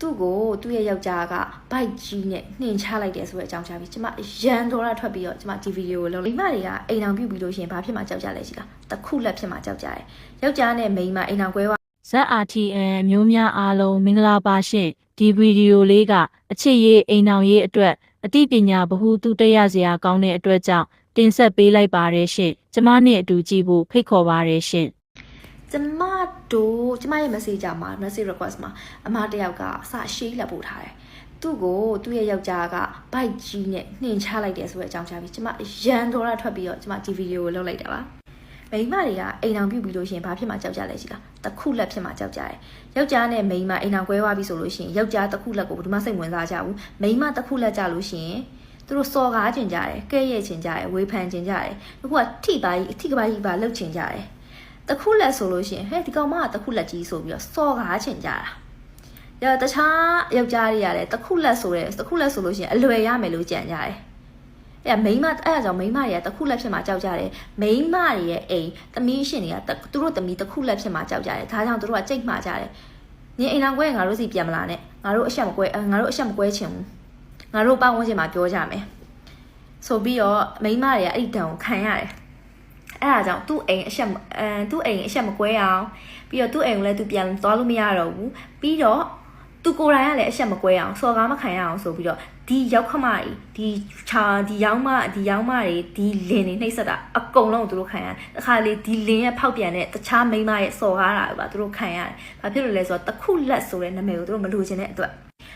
သူ့ကိုသူ့ရဲ့ယောက်ျားကဘိုက်ကြီးနဲ့နှင်ချလိုက်တယ်ဆိုတဲ့အကြောင်းကြားပြီးကျမရန်တော်ရထွက်ပြီးတော့ကျမဒီဗီဒီယိုကိုလုပ်လိုက်မိမတွေကအိမ်အောင်ပြုတ်ပြီးလို့ရှိရင်ဘာဖြစ်မှကြောက်ကြလဲရှိလားတခုလက်ဖြစ်မှကြောက်ကြတယ်ယောက်ျားနဲ့မိန်းမအိမ်အောင်ကွဲသွား ZRTN မျိုးများအားလုံးမင်္ဂလာပါရှင်ဒီဗီဒီယိုလေးကအချစ်ရေးအိမ်အောင်ရေးအတွက်အသိပညာဗဟုသုတရစရာကောင်းတဲ့အတွက်ကြောင့်တင်ဆက်ပေးလိုက်ပါတယ်ရှင်ကျမနဲ့အတူကြည့်ဖို့ဖိတ်ခေါ်ပါတယ်ရှင် ကျမတို့ကျမရဲ့ messenger မှာ message request မှာအမတစ်ယောက်ကစရှိလက်ပို့ထားတယ်သူ့ကိုသူ့ရဲ့ယောက်ျားကဘိုက်ကြီးနဲ့နှင်ချလိုက်တယ်ဆိုတဲ့အကြောင်းကြားပြီးကျမရန်တော်ရထွက်ပြီးတော့ကျမဒီဗီဒီယိုကိုလုပ်လိုက်တာပါမိန်းမတွေကအိမ်အောင်ပြုတ်ပြီးလို့ရှိရင်ဘာဖြစ်မှကြောက်ကြလဲရှိလားတခုလက်ဖြစ်မှကြောက်ကြတယ်ယောက်ျားနဲ့မိန်းမအိမ်အောင်ကွဲသွားပြီဆိုလို့ရှိရင်ယောက်ျားတခုလက်ကိုဘယ်သူမှစိတ်ဝင်စားကြဘူးမိန်းမတခုလက်ကြလို့ရှိရင်သူတို့စော်ကားကျင်ကြတယ်ကဲ့ရဲ့ကျင်ကြတယ်ဝေဖန်ကျင်ကြတယ်အခုကထိပါကြီးအထိကပါကြီးပါလှုပ်ကျင်ကြတယ် တခုလက်ဆိုလို့ရှိရင်ဟဲ့ဒီကောင်မကတခုလက်ကြီးဆိုပြီးတော့စော်ကားချင်ကြတာ။ဒါတခြားယောက်ျားတွေကလည်းတခုလက်ဆိုတဲ့တခုလက်ဆိုလို့ရှိရင်အလွယ်ရမယ်လို့ကြံကြတယ်။အဲ့မိန်းမအဲ့ဒါကြောင့်မိန်းမတွေကတခုလက်ဖြစ်မှာကြောက်ကြတယ်။မိန်းမတွေရဲ့အိမ်သမီးရှင်တွေကသူတို့သမီးတခုလက်ဖြစ်မှာကြောက်ကြတယ်။ဒါကြောင့်သူတို့ကကြိတ်မှာကြတယ်။နင်အိမ်တော်ကွဲငါတို့စီပြန်မလာနဲ့။ငါတို့အဆက်မကွဲငါတို့အဆက်မကွဲချင်ဘူး။ငါတို့ပတ်ဝန်းကျင်မှာပြောကြမယ်။ဆိုပြီးတော့မိန်းမတွေကအဲ့ဒီတံကိုခံရတယ်။ အဲ့ဒါကြောင့်သူ့အိမ်အဆက်မအဲသူ့အိမ်အဆက်မကွဲအောင်ပြီးတော့သူ့အိမ်ကိုလည်းသူပြန်သွားလို့မရတော့ဘူးပြီးတော့သူကိုယ်တိုင်ကလည်းအဆက်မကွဲအောင်စော်ကားမခံရအောင်ဆိုပြီးတော့ဒီရောက်ခမကြီးဒီချာဒီရောင်းမဒီရောင်းမတွေဒီလင်တွေနှိပ်စက်တာအကုန်လုံးကိုသူတို့ခံရတယ်တခါလေဒီလင်ရဲ့ဖောက်ပြန်တဲ့တခြားမိန်းမရဲ့စော်ကားတာတွေပါသူတို့ခံရတယ်ဘာဖြစ်လို့လဲဆိုတော့တခုလက်ဆိုတဲ့နာမည်ကိုသူတို့မလိုချင်တဲ့အတွက်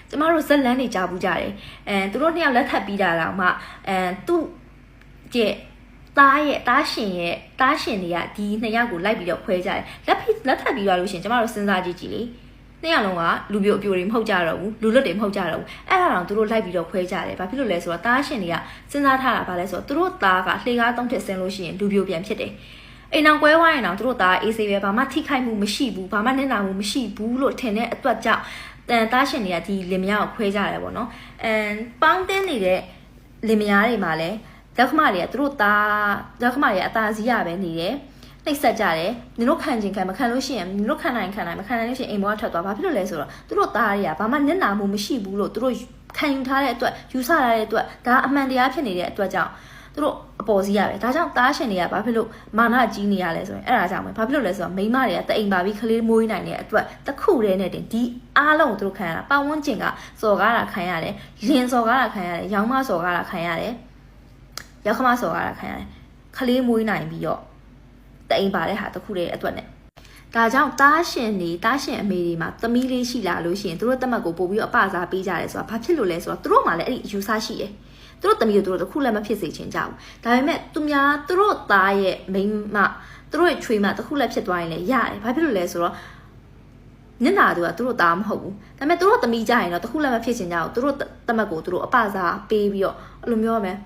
ကျမတို့ဇက်လန်းတွေကြားဘူးကြတယ်အဲသူတို့နှစ်ယောက်လက်ထပ်ပြီးတာတော့မှအဲသူ့ကျက် တားရဲ့တားရှင်ရဲ့တားရှင်တွေကဒီနှစ်ယောက်ကိုလိုက်ပြီးတော့ခွဲကြတယ်လက်ဖိလက်ထပ်ပြီးသွားလို့ရှရင်ကျမတို့စဉ်းစားကြည့်ကြည့်လေနှစ်ယောက်လုံးကလူပြိုအပြိုတွေမဟုတ်ကြတော့ဘူးလူလွတ်တွေမဟုတ်ကြတော့ဘူးအဲ့ဒါတော့သူတို့လိုက်ပြီးတော့ခွဲကြတယ်ဘာဖြစ်လို့လဲဆိုတော့တားရှင်တွေကစဉ်းစားထားတာဘာလဲဆိုတော့သူတို့သားကလှေကားသုံးထစ်ဆင်းလို့ရှိရင်လူပြိုပြန်ဖြစ်တယ်အိမ်အောင်ကွဲဝိုင်းရင်တော့သူတို့သားအေးဆေးပဲဘာမှထိခိုက်မှုမရှိဘူးဘာမှနစ်နာမှုမရှိဘူးလို့ထင်တဲ့အတွက်ကြောင့်တန်တားရှင်တွေကဒီလင်မယားကိုခွဲကြတယ်ပေါ့နော်အမ်ပေါင်းတင်းနေတဲ့လင်မယားတွေမှာလည်း ရောက်ခမတွေကသူတို့သားရောက်ခမတွေကအသားစီးရပဲနေတယ်နှိပ်စက်ကြတယ်နင်တို့ခံခြင်းခံမခံလို့ရှိရင်နင်တို့ခံနိုင်ခံနိုင်မခံနိုင်လို့ရှိရင်အိမ်ဘောကထွက်သွားဘာဖြစ်လို့လဲဆိုတော့သူတို့သားတွေကဘာမှနစ်နာမှုမရှိဘူးလို့သူတို့ခံယူထားတဲ့အတွက်ယူဆထားတဲ့အတွက်ဒါအမှန်တရားဖြစ်နေတဲ့အတွက်ကြောင့်သူတို့အပေါ်စီးရပဲဒါကြောင့်သားရှင်တွေကဘာဖြစ်လို့မာနကြီးနေရလဲဆိုရင်အဲ့ဒါကြောင့်ပဲဘာဖြစ်လို့လဲဆိုတော့မိန်းမတွေကတအိမ်ပါပြီးခလေးမွေးနိုင်တဲ့အတွက်တစ်ခုတည်းနဲ့တင်ဒီအားလုံးကိုသူတို့ခံရတာပတ်ဝန်းကျင်ကစော်ကားတာခံရတယ်လင်စော်ကားတာခံရတယ်ရောင်းမစော်ကားတာခံရတယ် ရောက်ခမစော်ကားတာခံရတယ်ခလေးမွေးနိုင်ပြီးတော့တအိမ်ပါတဲ့ဟာတစ်ခုတည်းအတွက်နဲ့ဒါကြောင့်တားရှင်တွေတားရှင်အမေတွေမှာသမီးလေးရှိလာလို့ရှိရင်သူတို့တက်မတ်ကိုပို့ပြီးတော့အပစားပေးကြတယ်ဆိုတာဘာဖြစ်လို့လဲဆိုတော့သူတို့မှလည်းအဲ့ဒီအယူဆရှိတယ်သူတို့သမီးတို့သူတို့တစ်ခုလည်းမဖြစ်စေချင်ကြဘူးဒါပေမဲ့သူများသူတို့သားရဲ့မိန်းမသူတို့ရဲ့ချွေးမတစ်ခုလည်းဖြစ်သွားရင်လည်းရတယ်ဘာဖြစ်လို့လဲဆိုတော့နင့်နာသူကသူတို့သားမဟုတ်ဘူးဒါပေမဲ့သူတို့သမီးကြရင်တော့တစ်ခုလည်းမဖြစ်ချင်ကြဘူးသူတို့တက်မတ်ကိုသူတို့အပစားပေးပြီးတော့အဲ့လိုမျိုးရမယ်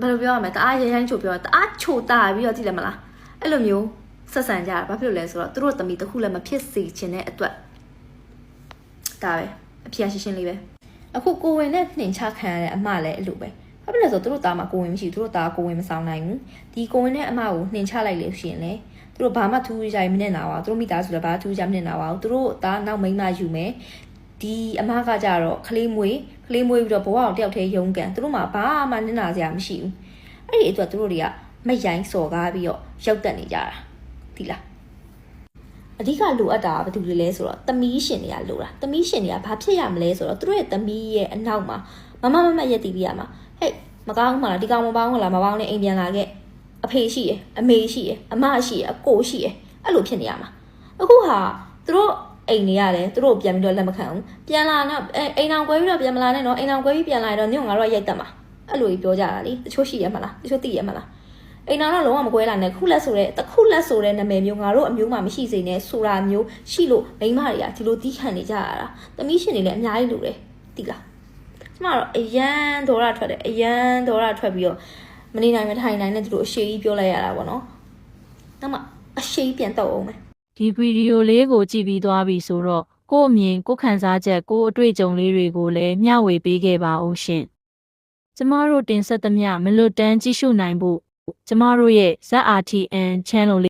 ဘယ်လိုပြောရမလဲတအားရရိုင်းချိုပြောတအားချိုတာပြီးတော့ကြည့်လဲမလားအဲ့လိုမျိုးဆက်ဆံကြတာဘာဖြစ်လို့လဲဆိုတော့သူတို့သမီးတစ်ခုလည်းမဖြစ်စေချင်တဲ့အတွက်ဒါပဲအဖြစ်ရှင်းရှင်းလေးပဲအခုကိုဝင်နဲ့နှင်ချခံရတဲ့အမလည်းအဲ့လိုပဲဘာဖြစ်လဲဆိုတော့သူတို့သားမှာကိုဝင်မရှိဘူးသူတို့သားကိုဝင်မဆောင်နိုင်ဘူးဒီကိုဝင်နဲ့အမကိုနှင်ချလိုက်လို့ရှိရင်လေသူတို့ဘာမှထူးကြိုင်မနဲ့နာပါဘူးသူတို့မိသားစုလည်းဘာထူးကြမနဲ့နာပါဘူးသူတို့သားနောက်မိန်းမယူမယ် ဒီအမကကြတော့ခလေးမွေးခလေးမွေးပြီးတော့ဘဝကိုတယောက်တည်းရုန်းကန်သူတို့မှာဘာမှနစ်နာစရာမရှိဘူးအဲ့ဒီအတွက်သူတို့တွေကမရိုင်းစော်ကားပြီးတော့ရောက်တက်နေကြတာဒီလားအဓိကလိုအပ်တာကဘာတူလဲလဲဆိုတော့သမီးရှင်တွေကလိုတာသမီးရှင်တွေကဘာဖြစ်ရမလဲဆိုတော့သူတို့ရဲ့သမီးရဲ့အနောက်မှာမမမမရက်တီးပြရမှာဟဲ့မကောင်းဘူးမလားဒီကောင်မပေါင်းဘူးလားမပေါင်းနဲ့အိမ်ပြန်လာခဲ့အဖေရှိရယ်အမေရှိရယ်အမရှိရယ်အကိုရှိရယ်အဲ့လိုဖြစ်နေရမှာအခုဟာသူတို့ အိမ်နေရတယ်သူတို့ပြန်ပြီးတော့လက်မခံဘူးပြန်လာတော့အိမ်အောင်ကွဲပြီးတော့ပြန်မလာနဲ့နော်အိမ်အောင်ကွဲပြီးပြန်လာရင်တော့ညို့ငါတို့ကရိုက်တက်မှာအဲ့လိုကြီးပြောကြတာလေတချို့ရှိရမလားတချို့သိရမလားအိမ်နာတော့လုံးဝမကွဲလာနဲ့ခုလက်ဆိုတဲ့တခုလက်ဆိုတဲ့နာမည်မျိုးငါတို့အမျိုးမှမရှိစေနဲ့ဆိုတာမျိုးရှိလို့မိန်းမတွေကဒီလိုတီးခံနေကြရတာသမီးရှင်တွေလည်းအများကြီးလိုတယ်သိလားကျမတော့အရန်ဒေါ်ရထွက်တယ်အရန်ဒေါ်ရထွက်ပြီးတော့မနေနိုင်မထိုင်နိုင်နဲ့သူတို့အရှိကြီးပြောလိုက်ရတာပေါ့နော်နောက်မှအရှိကြီးပြန်တော့အောင်မယ် ဒီဗီဒီယိုလေးကိုကြည့်ပြီးသွားပြီဆိုတော့ကို့အမြင်ကို့ခံစားချက်ကို့အတွေ့အကြုံလေးတွေကိုလည်းမျှဝေပေးခဲ့ပါဦးရှင်ကျမတို့တင်ဆက်သမျှမလွတ်တမ်းကြည့်ရှုနိုင်ဖို့ကျမတို့ရဲ့ ZRTN channel လေး